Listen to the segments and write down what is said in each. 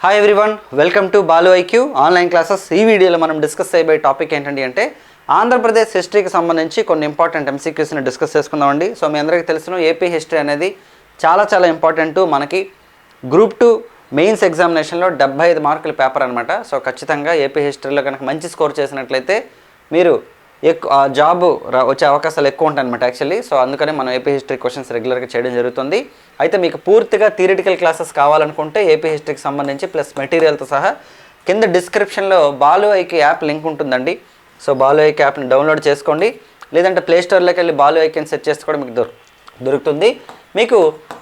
Hi everyone welcome to Balu IQ online classes ఈ వీడియోలో మనం డిస్కస్ చేయబోయే టాపిక్ ఏంటండి అంటే ఆంధ్రప్రదేశ్ హిస్టరీకి సంబంధించి కొన్ని ఇంపార్టెంట్ ఎంసీక్యూస్ని డిస్కస్ చేసుకుందామండి. సో మీ అందరికీ తెలుసును ఏపీ హిస్టరీ అనేది చాలా చాలా ఇంపార్టెంట్ మనకి గ్రూప్ టూ మెయిన్స్ ఎగ్జామినేషన్లో డెబ్బై ఐదు మార్కుల పేపర్ అనమాట సో ఖచ్చితంగా ఏపీ హిస్టరీలో కనుక మంచి స్కోర్ చేసినట్లయితే మీరు ఎక్కువ జాబ్ వచ్చే అవకాశాలు ఎక్కువ ఉంటాయి అనమాట యాక్చువల్లీ సో అందుకనే మనం ఏపీ హిస్టరీ క్వశ్చన్స్ రెగ్యులర్గా చేయడం జరుగుతుంది. అయితే మీకు పూర్తిగా థియరిటికల్ క్లాసెస్ కావాలనుకుంటే ఏపీ హిస్టరీకి సంబంధించి ప్లస్ మెటీరియల్తో సహా కింద డిస్క్రిప్షన్లో బాలు ఐకి యాప్ లింక్ ఉంటుందండి. సో బాలు ఐకి యాప్ని డౌన్లోడ్ చేసుకోండి. లేదంటే ప్లేస్టోర్లోకి వెళ్ళి బాలు ఐకిని సెట్ చేస్తే కూడా మీకు దొరు దొరుకుతుంది. మీకు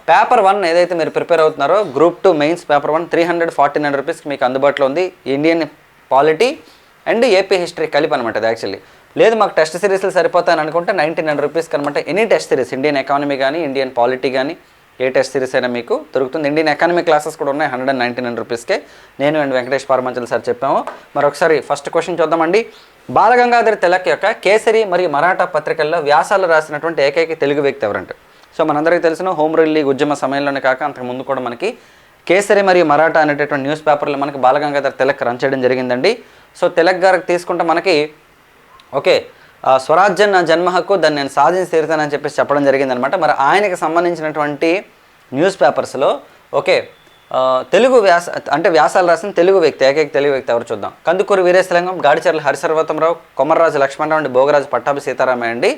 పేపర్ వన్ ఏదైతే మీరు ప్రిపేర్ అవుతున్నారో group two mains paper one three hundred forty nine రూపీస్కి మీకు అందుబాటులో ఉంది. Indian polity and AP history కలిపి అనమాట అది యాక్చువల్లీ లేదు మాకు టెస్ట్ సిరీస్లు సరిపోతాయని అనుకుంటే ninety nine rupees కనమాట. Any test series Indian economy కానీ ఇండియన్ పాలిటీ కానీ ఏ టెస్ట్ సిరీస్ అయినా మీకు దొరుకుతుంది. ఇండియన్ ఎకానమీ క్లాసెస్ కూడా ఉన్నాయి హండ్రెడ్ అండ్ నైంటీ నైన్ రూపీస్కే నేను అండ్ వెంకటేష్ పారమంచల్ సార్ చెప్పాము. మరొకసారి ఫస్ట్ క్వశ్చన్ చూద్దామండి. బాలగంగాధర తిలక్ యొక్క కేసరి మరియు మరాఠా పత్రికల్లో వ్యాసాలు రాసినటువంటి ఏకైక తెలుగు వ్యక్తి ఎవరంటే? సో మనందరికీ తెలిసిన హోమ్ రూల్ లీగ్ ఉద్యమ సమయంలోనే కాక అంతకు ముందు కూడా మనకి కేసరి మరియు మరాఠా అనేటటువంటి న్యూస్ పేపర్లు మనకి బాలగంగాధర్ తిలక్ రన్ చేయడం జరిగిందండి. సో తిలక్ గారికి తీసుకుంటే మనకి ఓకే. స్వరాజ్యం నా జన్మ హక్కు దాన్ని నేను సాధించి తీరుతానని చెప్పేసి చెప్పడం జరిగిందనమాట. మరి ఆయనకి సంబంధించినటువంటి న్యూస్ పేపర్స్లో ఓకే తెలుగు వ్యాస అంటే వ్యాసాలు రాసిన తెలుగు వ్యక్తి ఏకైక తెలుగు వ్యక్తి ఎవరు చూద్దాం. కందుకూరు వీరేశలింగం గాడిచర్ల హరిసర్వతంరావు కొమర్రాజు లక్ష్మణరావు అండి భోగరాజు పట్టాభి సీతారామయ్య అండి.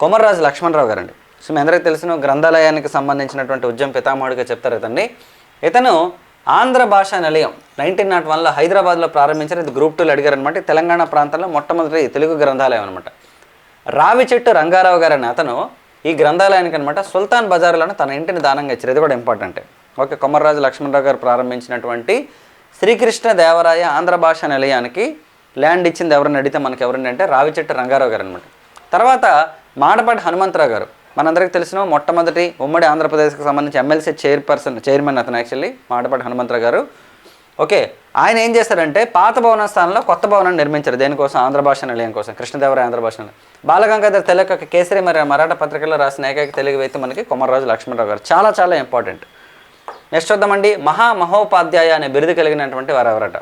కొమర్రాజు లక్ష్మణరావు గారండి. సో మీ అందరికీ తెలిసిన గ్రంథాలయానికి సంబంధించినటువంటి ఉద్యమ పితామహుడిగా చెప్తారు ఇతండి ఇతను ఆంధ్ర భాషా నిలయం. నైన్టీన్ నాట్ వన్లో హైదరాబాద్లో ప్రారంభించిన ఇది గ్రూప్ టూలో అడిగారు అనమాట తెలంగాణ ప్రాంతంలో మొట్టమొదటి తెలుగు గ్రంథాలయం అనమాట రావి చెట్టు రంగారావు గారు అనే అతను ఈ గ్రంథాలయానికి అనమాట సుల్తాన్ బజార్లోనే తన ఇంటిని దానంగా ఇచ్చారు. ఇది కూడా ఇంపార్టెంట్. ఓకే కొమర్రాజు లక్ష్మణరావు గారు ప్రారంభించినటువంటి శ్రీకృష్ణ దేవరాయ ఆంధ్ర భాషా నిలయానికి ల్యాండ్ ఇచ్చింది ఎవరిని అడిగితే మనకి ఎవరండి అంటే రావి చెట్టు రంగారావు గారు అనమాట తర్వాత మాడపాటి హనుమంతరావు గారు. మనందరికీ తెలిసిన మొట్టమొదటి ఉమ్మడి ఆంధ్రప్రదేశ్కి సంబంధించి ఎమ్మెల్సీ చైర్పర్సన్ చైర్మన్ అతను యాక్చువల్లీ మాటపాటి హనుమంతరావు గారు. ఓకే ఆయన ఏం చేశారంటే పాత భవనం స్థానంలో కొత్త భవనాన్ని నిర్మించారు. దేనికోసం? ఆంధ్ర భాష నిలయం కోసం కృష్ణదేవరాయ ఆంధ్ర భాష నిలయం. బాలగంగాధర్ తెలక కేసరి మరియు మరాఠా పత్రికల్లో రాసిన ఏకైక తెలుగు వ్యక్తి మనకి కొమర్రాజు లక్ష్మణరావు గారు. చాలా చాలా ఇంపార్టెంట్. నెక్స్ట్ చూద్దామండి. మహా మహోపాధ్యాయ అనే బిరుదు కలిగినటువంటి వారు ఎవరట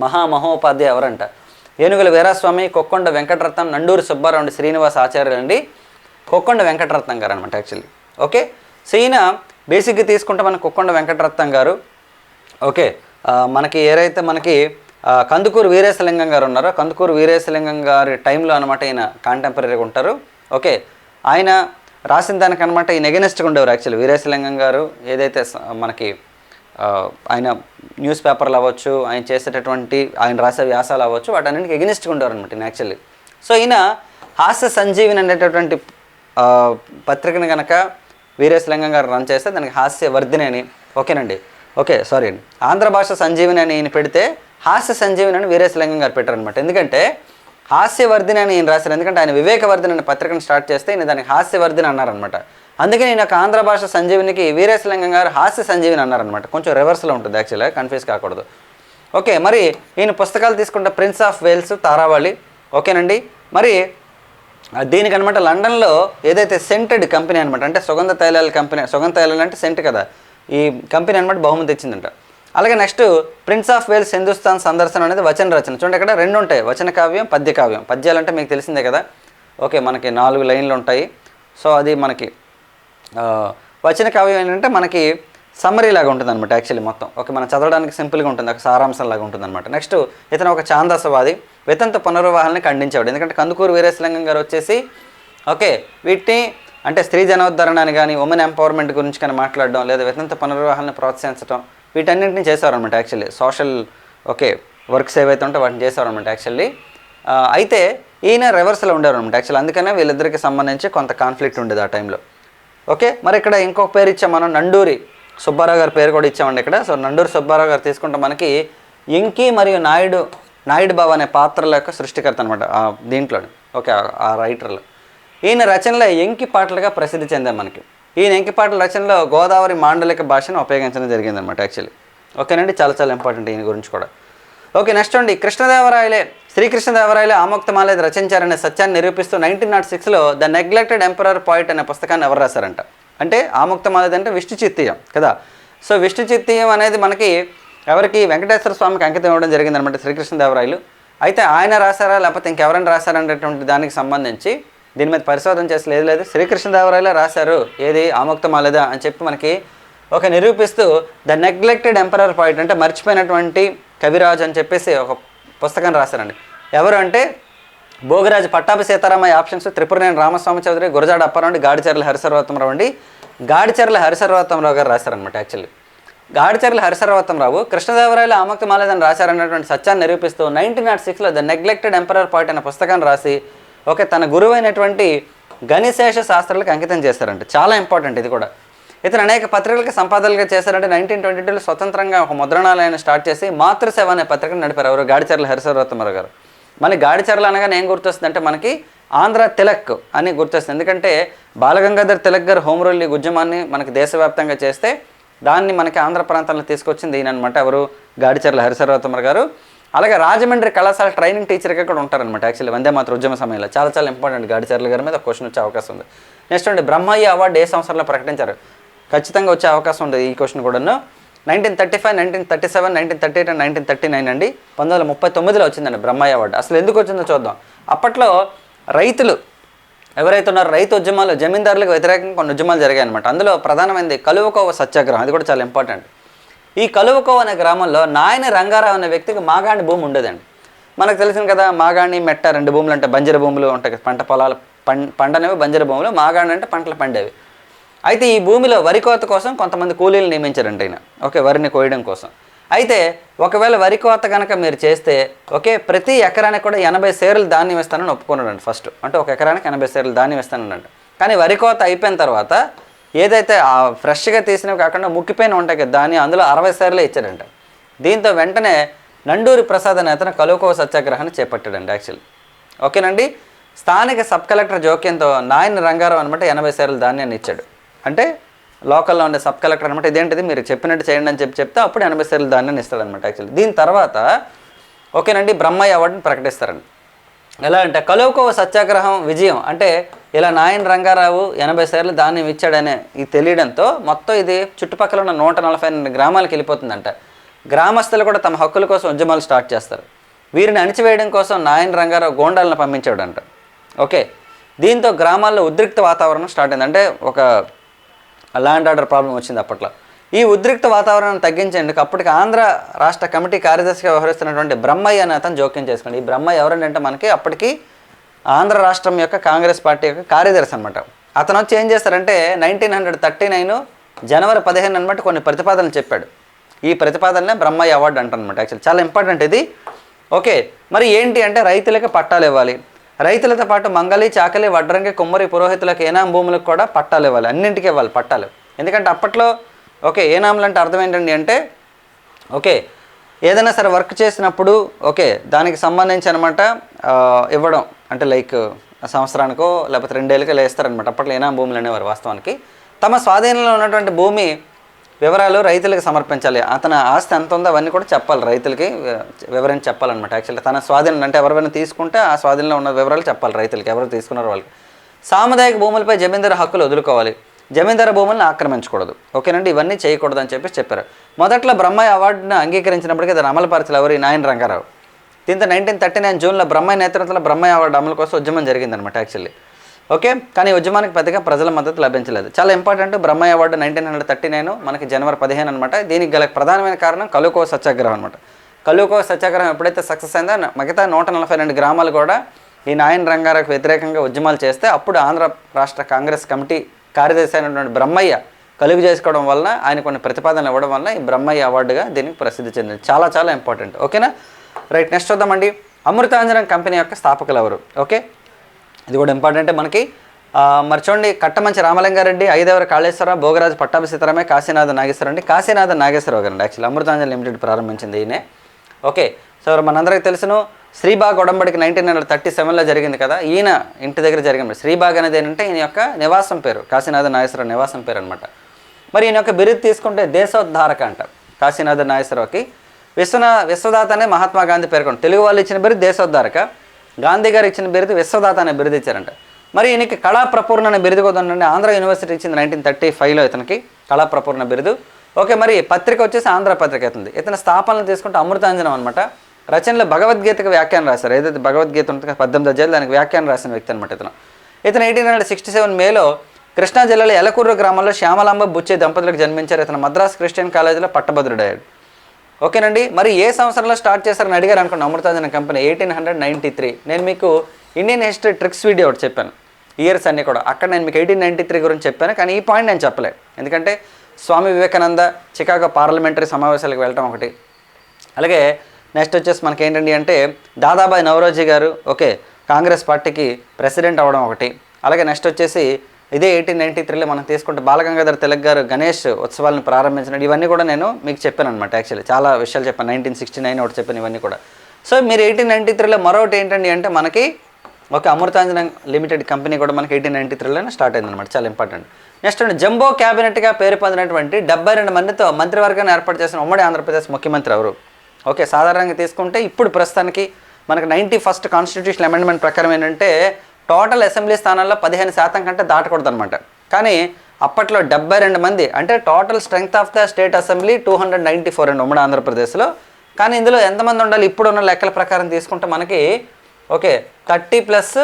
మహా మహోపాధ్యాయ ఎవరంట? ఏనుగుల వీరాస్వామి కొక్కొండ వెంకటరత్నం నండూరు సుబ్బారావు శ్రీనివాస ఆచార్యులు అండి కొక్కొండ వెంకటరత్నం గారు అనమాట యాక్చువల్లీ ఓకే సో ఈయన బేసిక్గా తీసుకుంటే మన కొక్కొండ వెంకటరత్నం గారు ఓకే మనకి ఏదైతే మనకి కందుకూరు వీరేశలింగం గారు ఉన్నారో కందుకూరు వీరేశలింగం గారి టైంలో అనమాట ఈయన కాంటెంపరీగా ఉంటారు ఓకే ఆయన రాసిన దానికి అనమాట ఈయన ఎగనెస్ట్గా ఉండేవారు యాక్చువల్లీ వీరేశలింగం గారు ఏదైతే మనకి ఆయన న్యూస్ పేపర్లు అవ్వచ్చు ఆయన చేసేటటువంటి ఆయన రాసే వ్యాసాలు అవ్వచ్చు వాటన్నిటికి ఎగనిస్ట్గా ఉండేవారు అనమాట ఈయన యాక్చువల్లీ సో ఈయన హాస్య సంజీవిని అనేటటువంటి పత్రికను కనుక వీరేశలింగం గారు రన్ చేస్తే దానికి హాస్య వర్ధిని అని. ఓకేనండి. ఓకే సారీ అండి. ఆంధ్ర భాష సంజీవిని అని ఈయన పెడితే హాస్య సంజీవిని అని వీరేశలింగం గారు పెట్టారనమాట ఎందుకంటే హాస్యవర్ధిని అని ఈయన రాశారు. ఎందుకంటే ఆయన వివేకవర్ధిని అనే పత్రికను స్టార్ట్ చేస్తే ఈయన దానికి హాస్యవర్ధిని అన్నారనమాట అందుకే నేను ఒక ఆంధ్ర భాష సంజీవినికి వీరేశలింగం గారు హాస్య సంజీవిని అన్నారనమాట కొంచెం రివర్స్లో ఉంటుంది యాక్చువల్గా కన్ఫ్యూజ్ కాకూడదు. ఓకే మరి ఈయన పుస్తకాలు తీసుకుంటే ప్రిన్స్ ఆఫ్ వేల్స్ తారావళి ఓకేనండి. మరి దీనికనమాట దీనికి అనమాట లండన్లో ఏదైతే సెంటెడ్ కంపెనీ అనమాట అంటే సుగంధ తైలాల కంపెనీ సుగంధ తైలాలు అంటే సెంట్ కదా ఈ కంపెనీ అనమాట బహుమతి ఇచ్చిందంట అలాగే next prince of Wales Hindustan సందర్శన అనేది వచన రచన. చూడండి ఇక్కడ రెండు ఉంటాయి వచన కావ్యం పద్య కావ్యం. పద్యాలు అంటే మీకు తెలిసిందే కదా. ఓకే మనకి నాలుగు లైన్లు ఉంటాయి. సో అది మనకి వచన కావ్యం ఏంటంటే మనకి సమ్మరీ లాగా ఉంటుంది అనమాట యాక్చువల్లీ మొత్తం. ఓకే మనం చదవడానికి సింపుల్గా ఉంటుంది ఒక సారాంశం లాగా ఉంటుంది అనమాట నెక్స్ట్ ఇతను ఒక ఛాందసవాది. వితంత పునర్వివాహాలని ఖండించేవాడు. ఎందుకంటే కందుకూరు వీరేశలింగం గారు వచ్చేసి ఓకే వీటిని అంటే స్త్రీ జనోద్ధరణ అని కానీ ఉమెన్ ఎంపవర్మెంట్ గురించి కానీ మాట్లాడడం లేదా వితంత పునర్వివాహాలను ప్రోత్సహించడం వీటన్నింటిని చేసేవారనమాట యాక్చువల్లీ సోషల్ ఓకే వర్క్స్ ఏవైతే ఉంటే వాటిని చేసేవారనమాట యాక్చువల్లీ అయితే ఈయన రివర్స్లో ఉండేవారనమాట యాక్చువల్ యాక్చువల్లీ అందుకనే వీళ్ళిద్దరికి సంబంధించి కొంత కాన్ఫ్లిక్ట్ ఉండేది ఆ టైంలో ఓకే మరి ఇక్కడ ఇంకొక పేరు ఇచ్చాం మనం నండూరి. సుబ్బారావు గారి పేరు కూడా ఇచ్చామండి ఇక్కడ. సో నండూరి సుబ్బారావు గారు తీసుకుంటే మనకి ఎంకి మరియు నాయుడు నాయుడు బాబు అనే పాత్రల యొక్క సృష్టికర్త అనమాట దీంట్లో ఓకే ఆ- రైటర్లో ఈయన రచనలో ఎంకి పాటలుగా ప్రసిద్ధి చెందాం మనకి. ఈయన ఎంకి పాటల రచనలో గోదావరి మాండలిక భాషను ఉపయోగించడం జరిగిందనమాట యాక్చువల్లీ ఓకేనండి చాలా చాలా ఇంపార్టెంట్ ఈయన గురించి కూడా. ఓకే నెక్స్ట్ అండి కృష్ణదేవరాయలే శ్రీకృష్ణదేవరాయలే ఆముక్తమాలేది రచించారనే సత్యాన్ని నిరూపిస్తూ నైన్టీన్ నాట్ సిక్స్లో ద నెగ్లెక్టెడ్ ఎంపరర్ పాయిట్ అనే పుస్తకాన్ని ఎవరు రాశారంట? అంటే ఆముక్తమాలేది అంటే విష్ణు చిత్తీయం కదా. సో విష్ణు చిత్తీయం అనేది మనకి ఎవరికి వెంకటేశ్వర స్వామికి అంకితం ఇవ్వడం జరిగిందనమాట శ్రీకృష్ణదేవరాయలు. అయితే ఆయన రాశారా లేకపోతే ఇంకెవరైనా రాశారనేటువంటి దానికి సంబంధించి దీని మీద పరిశోధన చేసి లేదు లేదు శ్రీకృష్ణదేవరాయలే రాశారు. ఏది ఆముక్తమాలేదా అని చెప్పి మనకి ఒక నిరూపిస్తూ ద నెగ్లెక్టెడ్ ఎంపరర్ పాయింట్ అంటే మర్చిపోయినటువంటి కవిరాజు అని చెప్పేసి ఒక పుస్తకం రాశారండి. ఎవరు అంటే భోగిరాజు పట్టాభి సీతారామయ్య ఆప్షన్స్ త్రిపురనేని రామస్వామి చౌదరి గురజాడ అప్పారావు గాడిచెర్ల హరిసర్వోత్తమరావు అండి. గాడిచెర్ల హరిసర్వోత్తమరావు గారు రాశారనమాట యాక్చువల్లీ. గాడిచర్ల హరిసర్వతంరావు కృష్ణదేవరాయలు ఆమక్తి మాలేదని రాశారన్నటువంటి సత్యాన్ని నిరూపిస్తూ నైన్టీన్ నాట్ సిక్స్లో ద నెగ్లెక్టెడ్ ఎంపరర్ పార్ట్ అనే పుస్తకాన్ని రాసి ఓకే తన గురువైనటువంటి గణిశేష శాస్త్రాలకు అంకితం చేశారంట. చాలా ఇంపార్టెంట్ ఇది కూడా. ఇతను అనేక పత్రికలకు సంపాదనలుగా చేశారంటే నైన్టీన్ ట్వంటీ టూలో స్వతంత్రంగా ఒక ముద్రణాలయాన్ని స్టార్ట్ చేసి మాతృసేవ అనే పత్రికను నడిపారు ఎవరు? గాడిచర్ల హరిసర్వోత్తమరావు గారు. మళ్ళీ గాడిచర్ల అనగానే ఏం గుర్తొస్తుంది అంటే మనకి ఆంధ్ర తిలక్ అని గుర్తొస్తుంది. ఎందుకంటే బాలగంగాధర్ తిలక్ గారు హోమ్ రూల్ ఉద్యమాన్ని మనకి దేశవ్యాప్తంగా చేస్తే దాన్ని మనకి ఆంధ్ర ప్రాంతంలో తీసుకొచ్చింది ఈయనమాట ఎవరు? గాడిచర్ల హరిసర్వోత్తమర్ గారు. అలాగే రాజమండ్రి కళాశాల ట్రైనింగ్ టీచర్గా కూడా ఉంటారనమాట యాక్చువల్లీ వందే మాత్రం ఉద్యమ సమయంలో. చాలా చాలా ఇంపార్టెంట్ గాడిచర్ల గారి మీద క్వశ్చన్ వచ్చే అవకాశం ఉంది. నెక్స్ట్ అండి బ్రహ్మయ్య అవార్డు ఏ సంవత్సరంలో ప్రకటించారు? ఖచ్చితంగా వచ్చే అవకాశం ఉంది ఈ క్వశ్చన్ కూడాను. Nineteen thirty five nineteen thirty seven nineteen thirty eight and nineteen thirty nine అండి. పంతొమ్మిది వందల ముప్పై తొమ్మిదిలో వచ్చిందండి బ్రహ్మయ్య అవార్డు. అసలు ఎందుకు వచ్చిందో చూద్దాం. అప్పట్లో రైతులు ఎవరైతే ఉన్నారో రైతు ఉద్యమాలు జమీందారులకు వ్యతిరేకంగా కొన్ని ఉద్యమాలు జరిగాయి అనమాట అందులో ప్రధానమైనది కలువకోవ సత్యాగ్రహం. అది కూడా చాలా ఇంపార్టెంట్ ఈ కలువకోవ అనే గ్రామంలో నాయన రంగారావు అనే వ్యక్తికి మాగాణి భూమి ఉండేదండి. మనకు తెలిసింది కదా మాగాణి మెట్ట రెండు భూములు అంటే బంజర భూములు ఉంటాయి పంట పొలాలు పం పండనేవి బంజర భూములు మాగాణి అంటే పంటలు పండేవి. అయితే ఈ భూమిలో వరి కోత కోసం కొంతమంది కూలీలు నియమించారంట ఆయన ఓకే వరిని కోయడం కోసం. అయితే ఒకవేళ వరి కోత కనుక మీరు చేస్తే ఓకే ప్రతి ఎకరానికి కూడా ఎనభై సేర్లు ధాన్యం ఇస్తానని ఒప్పుకున్నాడండి ఫస్ట్. అంటే ఒక ఎకరానికి ఎనభై సేర్లు ధాన్యం ఇస్తానండి కానీ వరి కోత అయిపోయిన తర్వాత ఏదైతే ఆ ఫ్రెష్గా తీసినవి కాకుండా ముక్కిపోయిన ఉంటాయి కదా దాన్ని అందులో అరవై సేర్లే ఇచ్చాడంట. దీంతో వెంటనే నండూరి ప్రసాద్ అనే అతను కలువకోవ సత్యాగ్రహాన్ని చేపట్టాడండి యాక్చువల్లీ ఓకేనండి? స్థానిక సబ్ కలెక్టర్ జోక్యంతో నాయన రంగారావు అనమాట ఎనభై సేర్ల ధాన్యాన్ని ఇచ్చాడు. అంటే లోకల్లో ఉండే సబ్ కలెక్టర్ అనమాట ఇదేంటిది? మీరు చెప్పినట్టు చేయండి అని చెప్పి చెప్తే అప్పుడు ఎనభై సేర్ల ధాన్యాన్ని ఇస్తాడనమాట యాక్చువల్లీ దీని తర్వాత ఓకేనండి బ్రహ్మయ్య అవార్డుని ప్రకటిస్తారండి. ఎలా అంటే కలువకోవ సత్యాగ్రహం విజయం. అంటే ఇలా నాయన రంగారావు ఎనభై సార్లు ధాన్యం ఇచ్చాడనే ఇది తెలియడంతో మొత్తం ఇది చుట్టుపక్కల ఉన్న నూట నలభై ఎనిమిది గ్రామాలకు వెళ్ళిపోతుందంట. గ్రామస్తులు కూడా తమ హక్కుల కోసం ఉద్యమాలు స్టార్ట్ చేస్తారు. వీరిని అణిచివేయడం కోసం నాయన రంగారావు గోండాలను పంపించాడంట. ఓకే. దీంతో గ్రామాల్లో ఉద్రిక్త వాతావరణం స్టార్ట్ అయింది. అంటే ఒక ల్యాండ్ ఆర్డర్ ప్రాబ్లం వచ్చింది అప్పట్లో. ఈ ఉద్రిక్త వాతావరణం తగ్గించేందుకు అప్పటికి ఆంధ్ర రాష్ట్ర కమిటీ కార్యదర్శిగా వ్యవహరిస్తున్నటువంటి బ్రహ్మయ్య అనే అతను జోక్యం చేసుకోండి. ఈ బ్రహ్మయ్య ఎవరంటే మనకి అప్పటికి ఆంధ్ర రాష్ట్రం యొక్క కాంగ్రెస్ పార్టీ యొక్క కార్యదర్శి అనమాట అతను వచ్చి ఏం చేస్తారంటే నైన్టీన్ హండ్రెడ్ థర్టీ నైన్ జనవరి పదిహేను అనమాట కొన్ని ప్రతిపాదనలు చెప్పాడు. ఈ ప్రతిపాదననే బ్రహ్మయ్య అవార్డు అంటారనమాట యాక్చువల్లీ చాలా ఇంపార్టెంట్ ఇది. ఓకే మరి ఏంటి అంటే రైతులకి పట్టాలు ఇవ్వాలి. రైతులతో పాటు మంగళి చాకలి వడ్రంగి కుమ్మరి పురోహితులకు ఏనాం భూములకు కూడా పట్టాలు ఇవ్వాలి. అన్నింటికి ఇవ్వాలి పట్టాలు. ఎందుకంటే అప్పట్లో ఓకే ఏనాములు అంటే అర్థం ఏంటండి అంటే ఓకే ఏదైనా సరే వర్క్ చేసినప్పుడు ఓకే దానికి సంబంధించి అనమాట ఇవ్వడం. అంటే లైక్ సంవత్సరానికో లేకపోతే రెండేళ్ళకో లేస్తారనమాట అప్పట్లో ఏనాం భూములు అనేవారు వాస్తవానికి. తమ స్వాధీనంలో ఉన్నటువంటి భూమి వివరాలు రైతులకు సమర్పించాలి. అతని ఆస్తి ఎంత ఉందో అవన్నీ కూడా చెప్పాలి రైతులకి. వివరించి చెప్పాలన్నమాట. యాక్చువల్లీ తన స్వాధీనం అంటే ఎవరైనా తీసుకుంటే ఆ స్వాధీనంలో ఉన్న వివరాలు చెప్పాలి రైతులకి. ఎవరు తీసుకున్నారో వాళ్ళకి. సాముదాయిక భూములపై జమీందారు హక్కులు వదులుకోవాలి. జమీందారు భూములను ఆక్రమించకూడదు. ఓకేనండి? ఇవన్నీ చేయకూడదు అని చెప్పేసి చెప్పారు. మొదట్లో బ్రహ్మయ్య అవార్డును అంగీకరించినప్పటికీ దాన్ని అమలుపరచలు ఎవరు? ఈ నాయన రంగారావు. దీంతో నైన్టీన్ థర్టీ నైన్ జూన్లో బ్రహ్మయ్య నేతృత్వంలో బ్రహ్మయ్య అవార్డు అమలు కోసం ఉద్యమం జరిగిందనమాట యాక్చువల్లీ ఓకే? కానీ ఉద్యమానికి పెద్దగా ప్రజల మద్దతు లభించలేదు. చాలా important Brahmayya award nineteen hundred thirty nine మనకి జనవరి పదిహేను అనమాట దీనికి గల ప్రధానమైన కారణం కలుకో సత్యాగ్రహం అనమాట కలుకో సత్యాగ్రహం ఎప్పుడైతే సక్సెస్ అయిందో మిగతా నూట నలభై రెండు గ్రామాలు కూడా ఈ నాయన రంగారావుకు వ్యతిరేకంగా ఉద్యమాలు చేస్తే అప్పుడు ఆంధ్ర రాష్ట్ర కాంగ్రెస్ కమిటీ కార్యదర్శి అయినటువంటి బ్రహ్మయ్య కలుగు చేసుకోవడం వలన ఆయన కొన్ని ప్రతిపాదనలు ఇవ్వడం వలన ఈ బ్రహ్మయ్య అవార్డుగా దీనికి ప్రసిద్ధి చెందింది. చాలా చాలా ఇంపార్టెంట్. ఓకేనా? రైట్ నెక్స్ట్ చూద్దామండి. అమృతాంజనం కంపెనీ యొక్క స్థాపకులు ఎవరు? ఓకే? ఇది కూడా ఇంపార్టెంటే మనకి మరి చూడండి కట్టమంచి రామలింగారెడ్డి ఐదేవర కాళేశ్వరరావు భోగరాజు పట్టాభి సీతారామే కాశీనాథ నాగేశ్వర అండి. కాశీనాథ నాగేశ్వరరావు గారు అండి. యాక్చువల్లీ అమృతాంజలి లిమిటెడ్ ప్రారంభించింది ఈయనే. ఓకే సో మనందరికీ తెలుసును శ్రీబాగ్ ఒడంబడికి నైన్టీన్ హండ్రెడ్ థర్టీ సెవెన్లో జరిగింది కదా ఈయన ఇంటి దగ్గర జరిగింది శ్రీబాగ్ అనేది ఏంటంటే ఈయన యొక్క నివాసం పేరు కాశీనాథ నాగేశ్వరరావు నివాసం పేరు అనమాట మరి ఈయన యొక్క బిరుదు తీసుకుంటే దేశోద్ధారక అంట కాశీనాథ నాగేశ్వరరావుకి విశ్వనా విశ్వదాత అనే మహాత్మా గాంధీ పేర్కొంటారు తెలుగు వాళ్ళు ఇచ్చిన బిరుదు దేశోద్ధారక. గాంధీ గారు ఇచ్చిన బిరుదు విశ్వదాత అనే బిరుదు ఇచ్చారంట. మరి ఈయనకి కళా ప్రపూర్ణ అనే బిరుదు కూడా ఆంధ్ర యూనివర్సిటీ ఇచ్చింది నైన్టీన్ థర్టీ ఫైవ్లో ఇతనికి కళా ప్రపూర్ణ బిరుదు. ఓకే మరి పత్రిక వచ్చేసి ఆంధ్ర పత్రిక అవుతుంది. ఇతని స్థాపనలు తీసుకుంటే అమృతాంజనం అనమాట రచనలో భగవద్గీతకు వ్యాఖ్యానం రాశారు. ఏదైతే భగవద్గీత ఉంటుందో పద్దెనిమిది అధ్యాయులు దానికి వ్యాఖ్యానం రాసిన వ్యక్తి అనమాట ఇతను. ఇతను ఎయిటీన్ హండ్రెడ్ సిక్స్టీ సెవెన్ మేలో కృష్ణా జిల్లాలో ఎలకూరు గ్రామంలో శ్యామలాంబ బుచ్చే దంపతులకు జన్మించారు. ఇతను మద్రాస్ క్రిస్టియన్ కాలేజీలో పట్టభద్రుడయ్యాడు. ఓకేనండి. మరి ఏ సంవత్సరంలో స్టార్ట్ చేశారని అడిగారు అనుకోండి. Amrutanjan company eighteen hundred ninety three. నేను మీకు ఇండియన్ హిస్టరీ ట్రిక్స్ వీడియో ఒకటి చెప్పాను. ఇయర్స్ అన్నీ కూడా. అక్కడ నేను మీకు ఎయిటీన్ నైంటీ త్రీ గురించి చెప్పాను కానీ ఈ పాయింట్ నేను చెప్పలేదు. ఎందుకంటే స్వామి వివేకానంద చికాగో పార్లమెంటరీ సమావేశాలకు వెళ్ళటం ఒకటి. అలాగే నెక్స్ట్ వచ్చేసి మనకి ఏంటండి అంటే దాదాబాయి నవరోజీ గారు ఓకే కాంగ్రెస్ పార్టీకి ప్రెసిడెంట్ అవ్వడం ఒకటి. అలాగే నెక్స్ట్ వచ్చేసి ఇదే ఎయిటీన్ నైంటీ త్రీలో మనం తీసుకుంటే బాలగంగాధర్ తిలక్ గారు గణేష్ ఉత్సవాలను ప్రారంభించినట్టు ఇవన్నీ కూడా నేను మీకు చెప్పాను అనమాట యాక్చువల్లీ చాలా విషయాలు చెప్పాను. నైన్టీన్ సిక్స్టీ నైన్ ఒకటి చెప్పాను ఇవన్నీ కూడా. సో మీరు ఎయిటీన్ నైంటీ త్రీలో మరొకటి ఏంటండి అంటే మనకి ఒక అమృతాంజన లిమిటెడ్ కంపెనీ కూడా మనకి ఎయిటీన్ నైంటీ త్రీలోనే స్టార్ట్ అయింది అనమాట చాలా ఇంపార్టెంట్. నెక్స్ట్ అండి జంబో క్యాబినెట్గా పేరు పొందినటువంటి డెబ్బై రెండు మందితో మంత్రివర్గాన్ని ఏర్పాటు చేసిన ఉమ్మడి ఆంధ్రప్రదేశ్ ముఖ్యమంత్రి ఎవరు? ఓకే సాధారణంగా తీసుకుంటే ఇప్పుడు ప్రస్తుతానికి మనకు నైంటీ ఫస్ట్ కాన్స్టిట్యూషన్ అమెండ్మెంట్ ప్రకారం ఏంటంటే టోటల్ అసెంబ్లీ స్థానాల్లో పదిహేను శాతం కంటే దాటకూడదు అనమాట కానీ అప్పట్లో డెబ్బై రెండు మంది అంటే total strength of the state assembly two hundred ninety four అండి ఉమ్మడి ఆంధ్రప్రదేశ్లో. కానీ ఇందులో ఎంతమంది ఉండాలి? ఇప్పుడున్న లెక్కల ప్రకారం తీసుకుంటే మనకి ఓకే థర్టీ ప్లస్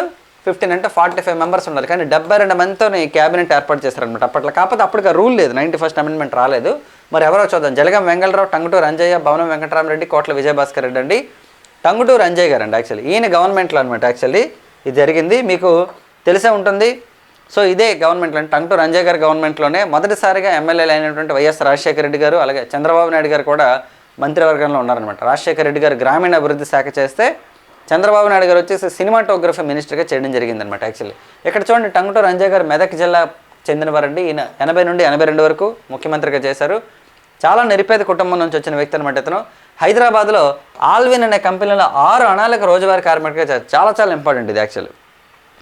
ఫిఫ్టీన్ అంటే ఫార్టీ ఫైవ్ మెంబర్స్ ఉండాలి. కానీ డెబ్బై రెండు మందితో క్యాబినెట్ ఏర్పాటు చేశారనమాట అప్పట్లో. కాకపోతే అప్పటికి రూల్ లేదు. నైంటీ ఫస్ట్ అమెండ్మెంట్ రాలేదు. మరి ఎవరో చూద్దాం. జలగం వెంగళరావు టంగుటూరు అంజయ్య భవనం వెంకటరామరెడ్డి కోట్ల విజయభాస్కర్ రెడ్డి అండి. టంగుటూరు అంజయ్ గారు అండి యాక్చువల్లీ ఈయన గవర్నమెంట్లో అనమాట యాక్చువల్లీ ఇది జరిగింది. మీకు తెలిసే ఉంటుంది. సో ఇదే గవర్నమెంట్లో అంటే టంగుటూరు అంజయ్ గారి గవర్నమెంట్లోనే మొదటిసారిగా ఎమ్మెల్యేలు అయినటువంటి వైఎస్ రాజశేఖర రెడ్డి గారు అలాగే చంద్రబాబు నాయుడు గారు కూడా మంత్రివర్గంలో ఉన్నారనమాట రాజశేఖర రెడ్డి గారు గ్రామీణ అభివృద్ధి శాఖ చేస్తే చంద్రబాబు నాయుడు గారు వచ్చేసి సినిమాటోగ్రఫీ మినిస్టర్గా చేయడం జరిగిందనమాట యాక్చువల్లీ. ఇక్కడ చూడండి టంగుటూరు అంజయ్ గారు మెదక్ జిల్లా చెందినవారండి. ఈయన ఎనభై నుండి ఎనభై రెండు వరకు ముఖ్యమంత్రిగా చేశారు. చాలా నిరుపేద కుటుంబం నుంచి వచ్చిన వ్యక్తి అనమాట ఇతను. హైదరాబాద్లో ఆల్విన్ అనే కంపెనీలో ఆరు అణాలకు రోజువారీ కార్మికుడిగా చాలా చాలా ఇంపార్టెంట్ ఇది యాక్చువల్లీ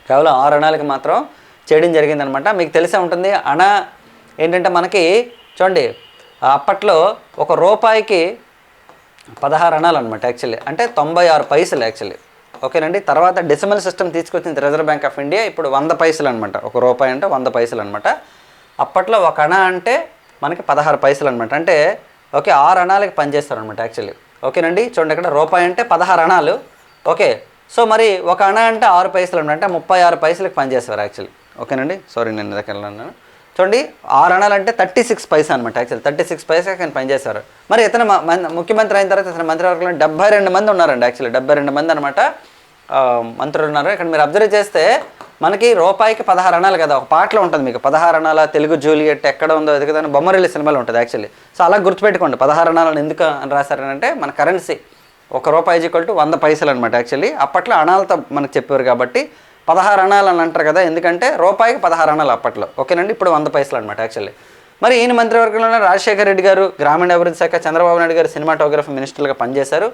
కేవలం ఆరు అణాలకు మాత్రం చేయడం జరిగిందనమాట. మీకు తెలిసే ఉంటుంది అణ ఏంటంటే మనకి చూడండి అప్పట్లో ఒక రూపాయికి పదహారు అణాలు అనమాట యాక్చువల్లీ అంటే తొంభై ఆరు పైసలు యాక్చువల్లీ ఓకేనండి? తర్వాత డెసిమల్ సిస్టమ్ తీసుకొచ్చింది రిజర్వ్ బ్యాంక్ ఆఫ్ ఇండియా ఇప్పుడు వంద పైసలు అనమాట. ఒక రూపాయి అంటే వంద పైసలు అనమాట. అప్పట్లో ఒక అణ అంటే మనకి పదహారు పైసలు అనమాట. అంటే ఓకే ఆరు అణాలకి పనిచేస్తారు అనమాట యాక్చువల్లీ ఓకేనండి చూడండి ఇక్కడ రూపాయి అంటే పదహారు అణాలు. ఓకే సో మరి ఒక అణ అంటే ఆరు పైసలు అనమాట అంటే ముప్పై ఆరు పైసలకి పనిచేస్తారు యాక్చువల్లీ ఓకేనండి సారీ నేను దగ్గర అన్నాను చూడండి ఆరు అణాలు అంటే థర్టీ సిక్స్ పైసా అనమాట యాక్చువల్ థర్టీ సిక్స్ పైసాకి ఆయన పనిచేశారు మరి ఇతను మ- ముఖ్యమంత్రి అయిన తర్వాత ఇతను మంత్రివర్గంలో డెబ్బై రెండు మంది ఉన్నారండి యాక్చువల్లీ డెబ్బై రెండు మంది అనమాట మంత్రులు ఉన్నారు. ఇక్కడ మీరు అబ్జర్వ్ చేస్తే మనకి రూపాయికి పదహారు అణాలు కదా ఒక పాటలో ఉంటుంది మీకు పదహారు అణాల తెలుగు జూలియట్ ఎక్కడ ఉందో ఎదుగుదని బొమ్మరిల్లి సినిమాలో ఉంటుంది యాక్చువల్లీ సో అలా గుర్తుపెట్టుకోండి పదహారు అణాలను ఎందుకు అని రాశారనంటే మన కరెన్సీ ఒక రూపాయి ఈక్వల్ టు వంద పైసలు అనమాట యాక్చువల్లీ అప్పట్లో అణాలతో మనకు చెప్పారు కాబట్టి పదహారు అణాలు అని అంటారు కదా ఎందుకంటే రూపాయికి పదహారు అణాలు అప్పట్లో. ఓకేనండి ఇప్పుడు వంద పైసలు అనమాట యాక్చువల్లీ మరి ఈయన మంత్రివర్గంలోనే రాజశేఖర రెడ్డి గారు గ్రామీణ అభివృద్ధి శాఖ చంద్రబాబు నాయుడు గారు సినిమాటోగ్రఫీ మినిస్టర్లుగా పనిచేశారు.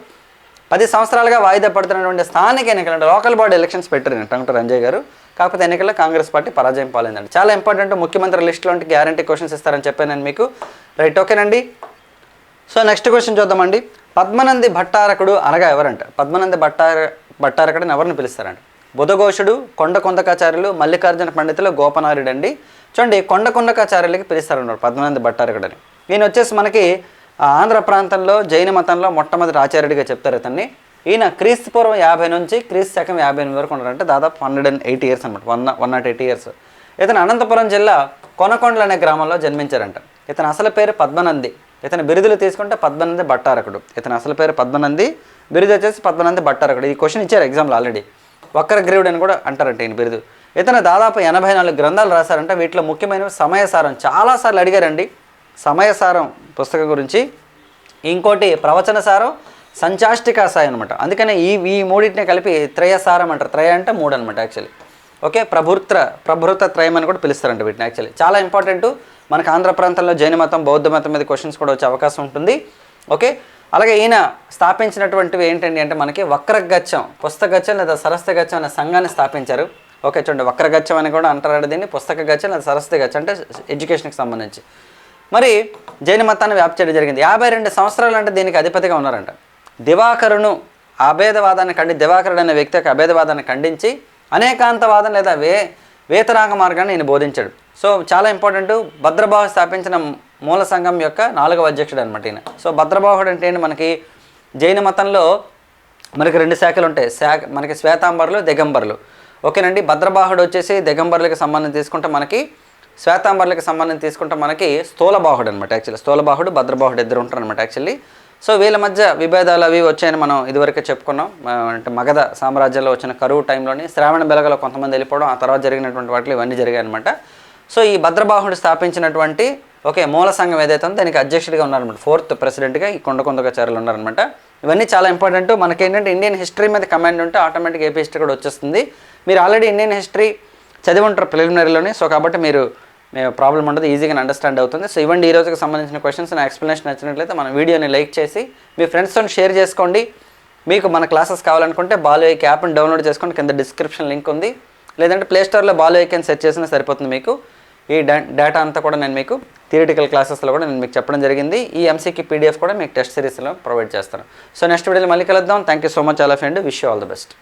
పది సంవత్సరాలుగా వాయిదా పడుతున్నటువంటి స్థానిక ఎన్నికలు అంటే లోకల్ బాడీ ఎలక్షన్స్ పెట్టారు టంగుటూరు రంజయ్ గారు. కాకపోతే ఎన్నికల్లో కాంగ్రెస్ పార్టీ పరాజయం పాలైందండి. చాలా ఇంపార్టెంట్ ముఖ్యమంత్రి లిస్టులో గ్యారంటీ క్వశ్చన్స్ ఇస్తారని చెప్పాను నేను మీకు. రైట్ ఓకేనండి. సో నెక్స్ట్ క్వశ్చన్ చూద్దామండి. పద్మనంది భట్టారకుడు అనగా ఎవరంట? పద్మనంది భట్టార భట్టారకుడిని ఎవరిని పిలుస్తారంట? బుధఘోషుడు కొండ కొండకాచార్యులు మల్లికార్జున పండితులు గోపనారుడు అండి. చూడండి కొండ కొండకాచార్యులకి పిలుస్తారన్నారు పద్మనంది భట్టారకుడని ఈయన వచ్చేసి మనకి ఆంధ్ర ప్రాంతంలో జైన మతంలో మొట్టమొదటి ఆచార్యుడిగా చెప్తారు ఇతన్ని ఈయన క్రీస్తు పూర్వం యాభై నుంచి క్రీస్తు శకం యాభై ఎనిమిది వరకు ఉన్నారంటే దాదాపు హండ్రెడ్ అండ్ ఎయిటీ ఇయర్స్ అనమాట one one not eighty years ఇతను అనంతపురం జిల్లా కొనకొండలు అనే గ్రామంలో జన్మించారంట. ఇతని అసలు పేరు పద్మనంది. ఇతని బిరుదులు తీసుకుంటే పద్మనంది భట్టారకుడు. ఇతని అసలు పేరు పద్మనంది. బిరుదు వచ్చేసి పద్మనంది భట్టారకుడు. ఈ క్వశ్చన్ ఇచ్చారు ఎగ్జామ్లో ఆల్రెడీ వక్రగ్రీవుడు అని కూడా అంటారంట ఈయన బిరుదు. ఇతను దాదాపు ఎనభై నాలుగు గ్రంథాలు రాశారంట. వీటిలో ముఖ్యమైనవి సమయసారం. చాలాసార్లు అడిగారండి. సమయసారం పుస్తకం గురించి ఇంకోటి ప్రవచన సారం సంచాష్టికాసాయం అనమాట అందుకనే ఈ ఈ మూడింటిని కలిపి త్రయసారం అంటారు. త్రయ అంటే మూడు అనమాట యాక్చువల్లీ ఓకే? ప్రభృత్ర ప్రభృత త్రయం అని కూడా పిలుస్తారంట వీటిని యాక్చువల్లీ చాలా ఇంపార్టెంట్ మనకు ఆంధ్ర ప్రాంతంలో జైన మతం బౌద్ధ మతం మీద క్వశ్చన్స్ కూడా వచ్చే అవకాశం ఉంటుంది. ఓకే? అలాగే ఈయన స్థాపించినటువంటివి ఏంటండి అంటే మనకి వక్రగచ్చం పుస్తకగచ్చం లేదా సరస్వతి గచ్చం అనే సంఘాన్ని స్థాపించారు. ఓకే చూడండి. వక్రగచ్చం అని కూడా అంటారు దీన్ని. పుస్తక గచ్చం లేదా సరస్వతి గచ్చం అంటే ఎడ్యుకేషన్కి సంబంధించి. మరి జైన మతాన్ని వ్యాప్తి చేయడం జరిగింది. యాభై రెండు సంవత్సరాలు అంటే దీనికి అధిపతిగా ఉన్నారంట. దివాకరును అభేదవాదాన్ని ఖండి దివాకరుడు అనే వ్యక్తి యొక్క అభేదవాదాన్ని ఖండించి అనేకాంతవాదం లేదా వే వేతరాంగ మార్గాన్ని ఈయన బోధించాడు. సో చాలా ఇంపార్టెంట్ భద్రబాహు స్థాపించిన మూల సంఘం యొక్క నాలుగవ అధ్యక్షుడు అనమాట ఈయన. సో భద్రబాహుడు అంటే ఏంటి? మనకి జైన మతంలో మనకి రెండు శాఖలు ఉంటాయి. శాఖ మనకి శ్వేతాంబరులు దిగంబరులు. ఓకేనండి? భద్రబాహుడు వచ్చేసి దిగంబరులకు సంబంధం తీసుకుంటే మనకి శ్వేతాంబర్లకి సంబంధం తీసుకుంటే మనకి స్థూలబాహుడు అనమాట యాక్చువల్లీ స్థూలబాహుడు భద్రబాహుడు ఇద్దరు ఉంటారు అనమాట యాక్చువల్లీ సో వీళ్ళ మధ్య విభేదాలు అవి వచ్చాయని మనం ఇదివరకే చెప్పుకున్నాం. అంటే మగధ సామ్రాజ్యంలో వచ్చిన కరువు టైంలోని శ్రావణ బెలగలో కొంతమంది వెళ్ళిపోవడం ఆ తర్వాత జరిగినటువంటి వాటిలో ఇవన్నీ జరిగాయి అనమాట సో ఈ భద్రబాహుడు స్థాపించినటువంటి ఓకే మూల సంఘం ఏదైతే ఉందో దానికి అధ్యక్షుడిగా ఉన్నారనమాట ఫోర్త్ ప్రెసిడెంట్గా ఈ కొండ కొందకాచార్యులు ఉన్నారనమాట ఇవన్నీ చాలా ఇంపార్టెంట్ మనకేంటంటే ఇండియన్ హిస్టరీ మీద కమాండ్ ఉంటే ఆటోమేటిక్ ఏపీ హిస్టరీ కూడా వచ్చేస్తుంది. మీరు ఆల్రెడీ ఇండియన్ హిస్టరీ చదివి ఉంటారు ప్రిలిమినరీలోని సో కాబట్టి మీరు ప్రాబ్లం ఉండదు ఈజీగా అండర్స్టాండ్ అవుతుంది. సో ఇవ్వండి ఈ రోజుకి సంబంధించిన క్వశ్చన్స్ నా ఎక్స్ప్లెనేషన్ నచ్చినట్లయితే మన వీడియోని లైక్ చేసి మీ ఫ్రెండ్స్తో షేర్ చేసుకోండి. మీకు మన క్లాసెస్ కావాలనుకుంటే బాలు ఐక్ యాప్ని డౌన్లోడ్ చేసుకోండి. కింద డిస్క్రిప్షన్ లింక్ ఉంది. లేదంటే ప్లేస్టోర్లో బాలు ఐక్ అని సెర్చ్ చేసినా సరిపోతుంది మీకు. ఈ డేటా అంతా కూడా నేను మీకు థియరిటికల్ క్లాసెస్లో కూడా నేను మీకు చెప్పడం జరిగింది. ఈ ఎంసీకి పీడిఎఫ్ కూడా మీకు టెస్ట్ సిరీస్లో ప్రొవైడ్ చేస్తాను. సో నెక్స్ట్ వీడియోలో మళ్ళీ కలుద్దాం. Thank you so much all of and wish all the best